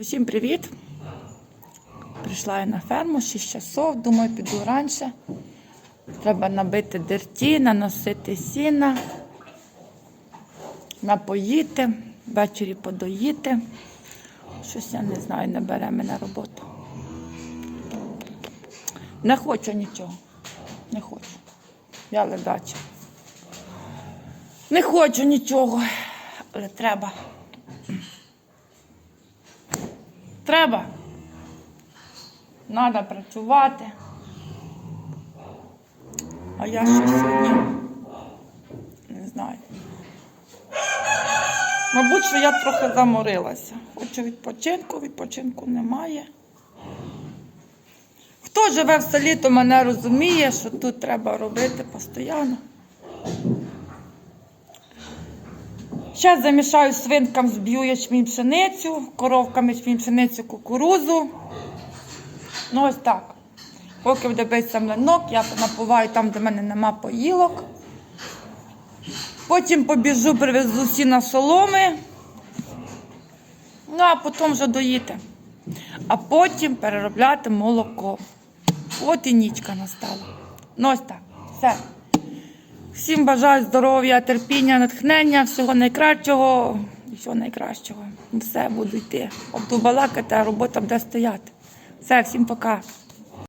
Усім привіт! Прийшла я на ферму 6 часов, думаю, піду раніше. Треба набити дерті, наносити сіна, напоїти, ввечері подоїти. Щось я не знаю, не бере мене робота. Не хочу нічого. Не хочу. Я ледача. Не хочу нічого, але треба. Треба. Треба працювати. А я ще сьогодні не знаю. Мабуть, що я трохи заморилася. Хочу відпочинку, відпочинку немає. Хто живе в селі, то мене розуміє, що тут треба робити постійно. Зараз замішаю свинкам, зб'ю ячмінь пшеницю, коровкам ячмінь пшеницю, кукурузу. Ну ось так. Поки буде битися млинок, я напуваю там, де в мене нема поїлок. Потім побіжу, привезу сіна соломи. Ну, а потім вже доїти. А потім переробляти молоко. От і нічка настала. Ну ось так. Все. Всім бажаю здоров'я, терпіння, натхнення, всього найкращого і всього найкращого. Все буду йти. Обду балакати, а робота буде стояти. Все, всім пока.